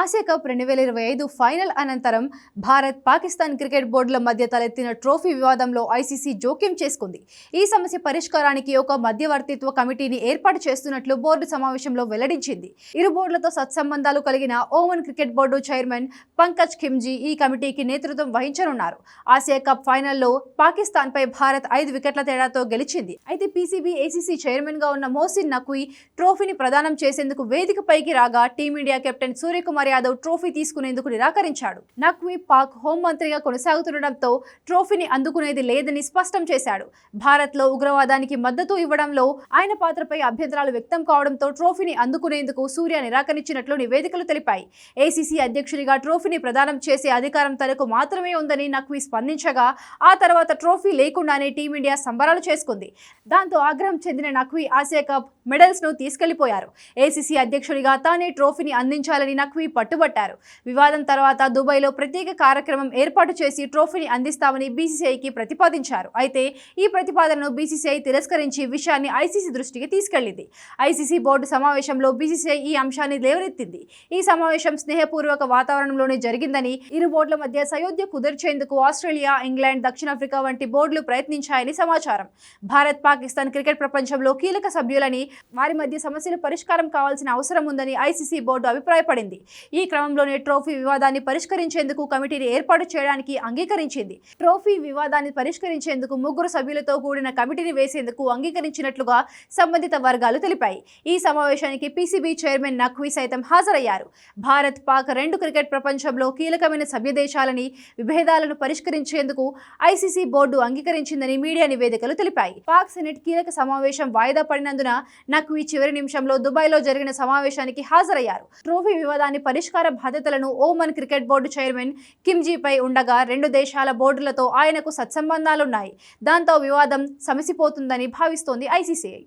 Asia cup రెండు వేల ఇరవై ఐదు ఫైనల్ అనంతరం భారత్ పాకిస్తాన్ క్రికెట్ బోర్డుల మధ్య తలెత్తిన ట్రోఫీ వివాదంలో ఐసీసీ జోక్యం చేసుకుంది. ఈ సమస్య పరిష్కారానికి ఒక మధ్యవర్తిత్వ కమిటీని ఏర్పాటు చేస్తున్నట్లు బోర్డు సమావేశంలో వెల్లడించింది. ఇరు బోర్డులతో సత్సంబంధాలు కలిగిన Oman cricket board chairman Pankaj Khimji ఈ కమిటీకి నేతృత్వం వహించనున్నారు. ఆసియా కప్ ఫైనల్లో పాకిస్తాన్ పై భారత్ ఐదు వికెట్ల తేడాతో గెలిచింది. అయితే పీసీబీ ఏసీసీ చైర్మన్గా ఉన్న మోసిన్ నకుయి ట్రోఫీని ప్రదానం చేసేందుకు వేదికపైకి రాగా team India captain Suryakumar Yadav trophy తీసుకునేందుకు నిరాకరించాడు. నక్వీ పాక్ హోంమంత్రిగా కొనసాగుతుండటంతో ట్రోఫీని అందుకునేది లేదని స్పష్టం చేశాడు. భారత్లో ఉగ్రవాదానికి మద్దతు ఇవ్వడంలో ఆయన పాత్రపై అభ్యంతరాలు వ్యక్తం కావడంతో ట్రోఫీని అందుకునేందుకు సూర్య నిరాకరించినట్లు నివేదికలు తెలిపాయి. ఏసీసీ అధ్యక్షుడిగా ట్రోఫీని ప్రదానం చేసే అధికారం తనకు మాత్రమే ఉందని నక్వీ స్పందించగా ఆ తర్వాత ట్రోఫీ లేకుండానే టీమిండియా సంబరాలు చేసుకుంది. దాంతో ఆగ్రహం చెందిన నక్వీ ఆసియా కప్ మెడల్స్ను తీసుకెళ్ళిపోయారు. ఏసీసీ అధ్యక్షుడిగా తానే ట్రోఫీని అందించాలని నక్వీ పట్టుబట్టారు. వివాదం తర్వాత దుబాయ్లో ప్రత్యేక కార్యక్రమం ఏర్పాటు చేసి ట్రోఫీని అందిస్తామని బీసీసీఐకి ప్రతిపాదించారు. అయితే ఈ ప్రతిపాదనను బీసీసీఐ తిరస్కరించి విషయాన్ని ఐసీసీ దృష్టికి తీసుకెళ్ళింది ఐసీసీ బోర్డు సమావేశంలో బీసీసీఐ ఈ అంశాన్ని లేవనెత్తింది. ఈ సమావేశం స్నేహపూర్వక వాతావరణంలోనే జరిగిందని ఇరు బోర్డుల మధ్య సయోధ్య కుదిర్చేందుకు ఆస్ట్రేలియా ఇంగ్లాండ్ దక్షిణాఫ్రికా వంటి బోర్డులు ప్రయత్నించాయని సమాచారం. భారత్ పాకిస్తాన్ క్రికెట్ ప్రపంచంలో కీలక సభ్యులని వారి మధ్య సమస్యల పరిష్కారం కావాల్సిన అవసరం ఉందని ఐసీసీ బోర్డు అభిప్రాయపడింది. ఈ క్రమంలోనే ట్రోఫీ వివాదాన్ని పరిష్కరించేందుకు కమిటీని ఏర్పాటు చేయడానికి అంగీకరించింది. ట్రోఫీ వివాదాన్ని పరిష్కరించేందుకు ముగ్గురు సభ్యులతో కూడిన కమిటీని వేసేందుకు అంగీకరించినట్లుగా సంబంధిత వర్గాలు తెలిపాయి. ఈ సమావేశానికి పీసీబీ చైర్మన్ నఖ్వీ సైతం హాజరయ్యారు. భారత్ పాక్ రెండు క్రికెట్ ప్రపంచంలో కీలకమైన సభ్య దేశాలని విభేదాలను పరిష్కరించేందుకు ఐసీసీ బోర్డు అంగీకరించిందని మీడియా నివేదికలు తెలిపాయి. పాక్ సెనెట్ కీలక సమావేశం వాయిదా పడినందున నఖ్వీ చివరి నిమిషంలో దుబాయ్లో జరిగిన సమావేశానికి హాజరయ్యారు. ట్రోఫీ వివాదాన్ని పరిష్కార బాధ్యతలను ఓమన్ క్రికెట్ బోర్డు చైర్మన్ కిమ్జీపై ఉండగా రెండు దేశాల బోర్డులతో ఆయనకు సత్సంబంధాలున్నాయి. దాంతో వివాదం సమసిపోతుందని భావిస్తోంది ఐసీసీఐ.